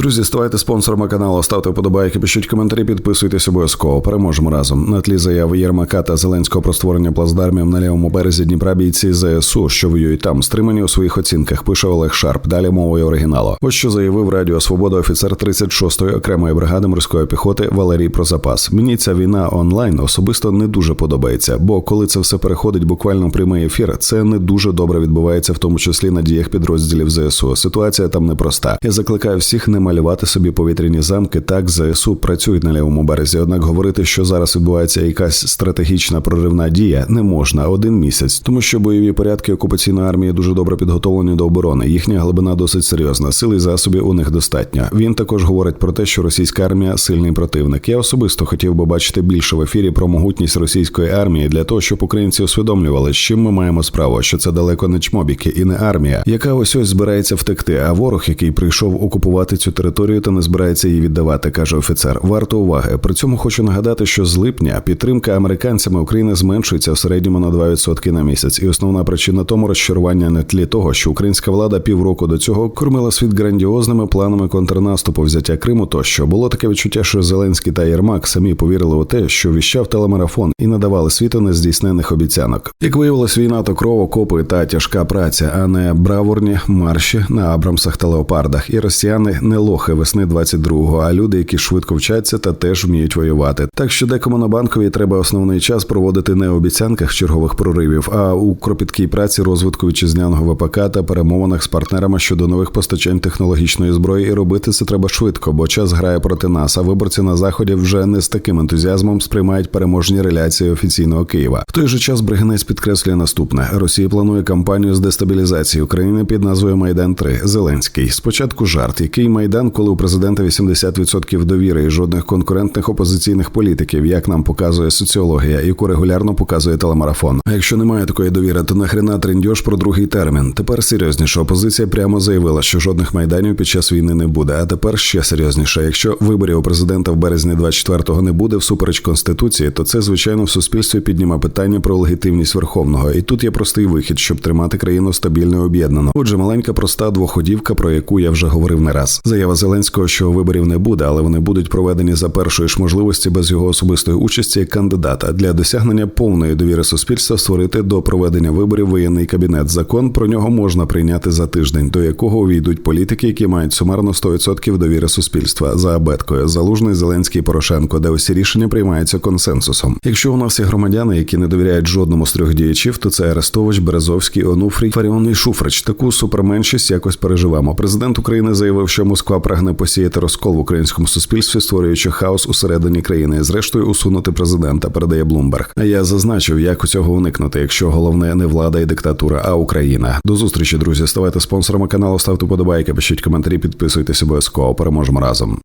Друзі, ставайте спонсорами каналу, ставте вподобайки, пишіть коментарі, підписуйтесь обов'язково. Переможемо разом. На тлі заяви Єрмака та Зеленського про створення плацдармів на лівому березі Дніпра бійці ЗСУ, що воюють там, стримані у своїх оцінках. Пише Олег Шарп. Далі мовою оригіналу. Ось що заявив Радіо Свобода офіцер 36-ї окремої бригади морської піхоти Валерій Прозапас. Мені ця війна онлайн особисто не дуже подобається, бо коли це все переходить буквально в прямий ефір, це не дуже добре відбувається, в тому числі на діях підрозділів ЗСУ. Ситуація там непроста. Я закликаю всіх не малювати собі повітряні замки. Так ЗСУ працюють на лівому березі. Однак говорити, що зараз відбувається якась стратегічна проривна дія, не можна один місяць, тому що бойові порядки окупаційної армії дуже добре підготовлені до оборони. Їхня глибина досить серйозна. Сили і засобів у них достатньо. Він також говорить про те, що російська армія сильний противник. Я особисто хотів би бачити більше в ефірі про могутність російської армії для того, щоб українці усвідомлювали, з чим ми маємо справу, що це далеко не чмобіки і не армія, яка ось ось збирається втекти. А ворог, який прийшов окупувати цю територію та не збирається її віддавати, каже офіцер. Варто уваги. При цьому хочу нагадати, що з липня підтримка американцями України зменшується в середньому на 2% на місяць, і основна причина тому розчарування на тлі того, що українська влада півроку до цього кормила світ грандіозними планами контрнаступу, взяття Криму. Тощо було таке відчуття, що Зеленський та Єрмак самі повірили у те, що віщав телемарафон і надавали світу нездійснених обіцянок. Як виявилось, війна то кров, окопи та тяжка праця, а не браворні марші на Абрамсах та леопардах. І росіяни не лохи весни 22-го, а люди, які швидко вчаться та теж вміють воювати. Так що декому на банковій треба основний час проводити не в обіцянках чергових проривів, а у кропіткій праці розвитку вітчизняного ВПК та перемовинах з партнерами щодо нових постачань технологічної зброї. І робити це треба швидко, бо час грає проти нас. А виборці на заході вже не з таким ентузіазмом сприймають переможні реляції офіційного Києва. В той же час Бригинець підкреслює наступне: Росія планує кампанію з дестабілізації України під назвою Майдан 3 Зеленський. Спочатку жарт, який майдан, коли у президента 80% довіри і жодних конкурентних опозиційних політиків, як нам показує соціологія, яку регулярно показує телемарафон. А якщо немає такої довіри, то нахрена трендьош про другий термін. Тепер серйозніше опозиція прямо заявила, що жодних майданів під час війни не буде. А тепер ще серйозніше. Якщо виборів у президента в березні 24-го не буде всупереч конституції, то це звичайно в суспільстві підніме питання про легітимність верховного. І тут є простий вихід, щоб тримати країну стабільно і об'єднано. Отже, маленька проста двоходівка, про яку я вже говорив не раз. Заява Зеленського, що виборів не буде, але вони будуть проведені за першої ж можливості без його особистої участі кандидата для досягнення повної довіри суспільства створити до проведення виборів воєнний кабінет. Закон про нього можна прийняти за тиждень, до якого увійдуть політики, які мають сумарно 100% довіри суспільства за абеткою Залужний Зеленський Порошенко, де усі рішення приймаються консенсусом. Якщо у нас є громадяни, які не довіряють жодному з трьох діячів, то це Арестович, Березовський, Онуфрій, Фаріон і Шуфрич. Таку суперменшість якось переживемо. Президент України заявив, що Москва прагне посіяти розкол в українському суспільстві, створюючи хаос усередині країни, і зрештою усунути президента. Передає Блумберг. А я зазначив, як у цього уникнути, якщо головне не влада і диктатура, а Україна. До зустрічі, друзі. Ставайте спонсорами каналу, ставте подобайки, пишіть коментарі, підписуйтесь обов'язково. Переможемо разом.